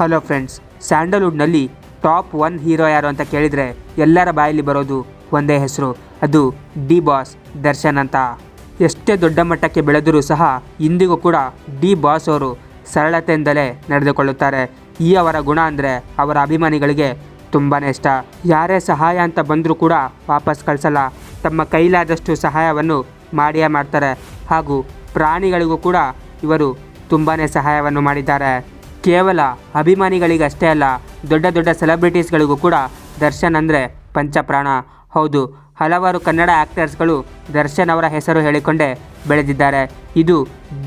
Hello friends ಸ್ಯಾಂಡಲ್ವುಡ್ನಲ್ಲಿ top one hero ಯಾರು ಅಂತ ಕೇಳಿದರೆ ಎಲ್ಲರ ಬಾಯಲ್ಲಿ ಬರೋದು ಒಂದೇ ಹೆಸರು. ಅದು ಡಿ ಬಾಸ್ ದರ್ಶನ್ ಅಂತ. ಎಷ್ಟೇ ದೊಡ್ಡ ಮಟ್ಟಕ್ಕೆ ಬೆಳೆದರೂ ಸಹ ಇಂದಿಗೂ ಕೂಡ ಡಿ ಬಾಸ್ ಅವರು ಸರಳತೆಯಿಂದಲೇ ನಡೆದುಕೊಳ್ಳುತ್ತಾರೆ. ಈ ಅವರ ಗುಣ ಅಂದರೆ ಅವರ ಅಭಿಮಾನಿಗಳಿಗೆ ತುಂಬಾ ಇಷ್ಟ. ಯಾರೇ ಸಹಾಯ ಅಂತ ಬಂದರೂ ಕೂಡ ವಾಪಸ್ ಕಳಿಸಲ್ಲ. ತಮ್ಮ ಕೈಲಾದಷ್ಟು ಸಹಾಯವನ್ನು ಮಾಡಿಯೇ ಮಾಡ್ತಾರೆ. ಹಾಗೂ ಪ್ರಾಣಿಗಳಿಗೂ ಕೂಡ ಇವರು ತುಂಬಾ ಸಹಾಯವನ್ನು ಮಾಡಿದ್ದಾರೆ. ಕೇವಲ ಅಭಿಮಾನಿಗಳಿಗಷ್ಟೇ ಅಲ್ಲ, ದೊಡ್ಡ ದೊಡ್ಡ ಸೆಲೆಬ್ರಿಟೀಸ್ಗಳಿಗೂ ಕೂಡ ದರ್ಶನ್ ಅಂದರೆ ಪಂಚಪ್ರಾಣ. ಹೌದು, ಹಲವಾರು ಕನ್ನಡ ಆ್ಯಕ್ಟರ್ಸ್ಗಳು ದರ್ಶನ್ ಅವರ ಹೆಸರು ಹೇಳಿಕೊಂಡೇ ಬೆಳೆದಿದ್ದಾರೆ. ಇದು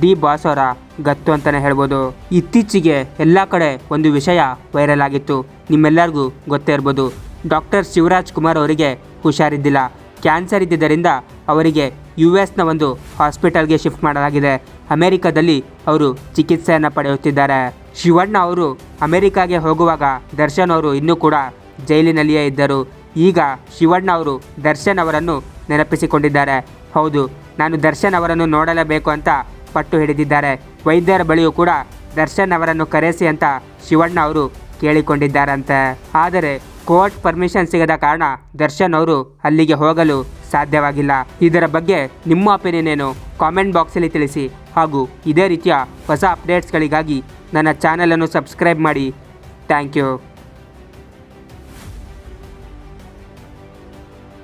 ಡಿ ಬಾಸ್ ಅವರ ಗತ್ತು ಅಂತಲೇ ಹೇಳ್ಬೋದು. ಇತ್ತೀಚೆಗೆ ಎಲ್ಲ ಕಡೆ ಒಂದು ವಿಷಯ ವೈರಲ್ ಆಗಿತ್ತು. ನಿಮ್ಮೆಲ್ಲರಿಗೂ ಗೊತ್ತೇ ಇರ್ಬೋದು ಡಾಕ್ಟರ್ ಶಿವರಾಜ್ ಕುಮಾರ್ ಅವರಿಗೆ ಹುಷಾರಿದ್ದಿಲ್ಲ. ಕ್ಯಾನ್ಸರ್ ಇದ್ದಿದ್ದರಿಂದ ಅವರಿಗೆ ಯು ಎಸ್ನ ಒಂದು ಹಾಸ್ಪಿಟಲ್ಗೆ ಶಿಫ್ಟ್ ಮಾಡಲಾಗಿದೆ. ಅಮೆರಿಕದಲ್ಲಿ ಅವರು ಚಿಕಿತ್ಸೆಯನ್ನು ಪಡೆಯುತ್ತಿದ್ದಾರೆ. ಶಿವಣ್ಣ ಅವರು ಅಮೆರಿಕಾಗೆ ಹೋಗುವಾಗ ದರ್ಶನ್ ಅವರು ಇನ್ನೂ ಕೂಡ ಜೈಲಿನಲ್ಲಿಯೇ ಇದ್ದರು. ಈಗ ಶಿವಣ್ಣ ಅವರು ದರ್ಶನ್ ಅವರನ್ನು ನೆನಪಿಸಿಕೊಂಡಿದ್ದಾರೆ. ಹೌದು, ನಾನು ದರ್ಶನ್ ಅವರನ್ನು ನೋಡಲೇಬೇಕು ಅಂತ ಪಟ್ಟು ಹಿಡಿದಿದ್ದಾರೆ. ವೈದ್ಯರ ಬಳಿಯೂ ಕೂಡ ದರ್ಶನ್ ಅವರನ್ನು ಕರೆಸಿ ಅಂತ ಶಿವಣ್ಣ ಅವರು ಕೇಳಿಕೊಂಡಿದ್ದಾರಂತೆ. ಆದರೆ ಕೋರ್ಟ್ ಪರ್ಮಿಷನ್ ಸಿಗದ ಕಾರಣ ದರ್ಶನ್ ಅವರು ಅಲ್ಲಿಗೆ ಹೋಗಲು ಸಾಧ್ಯವಾಗಿಲ್ಲ. ಇದರ ಬಗ್ಗೆ ನಿಮ್ಮ ಒಪಿನಿಯನ್ ಏನು? ಕಾಮೆಂಟ್ ಬಾಕ್ಸಲ್ಲಿ ತಿಳಿಸಿ. ಹಾಗೂ ಇದೇ ರೀತಿಯ ಹೊಸ ಅಪ್ಡೇಟ್ಸ್ಗಳಿಗಾಗಿ ನನ್ನ ಚಾನಲನ್ನು ಸಬ್ಸ್ಕ್ರೈಬ್ ಮಾಡಿ. Thank you.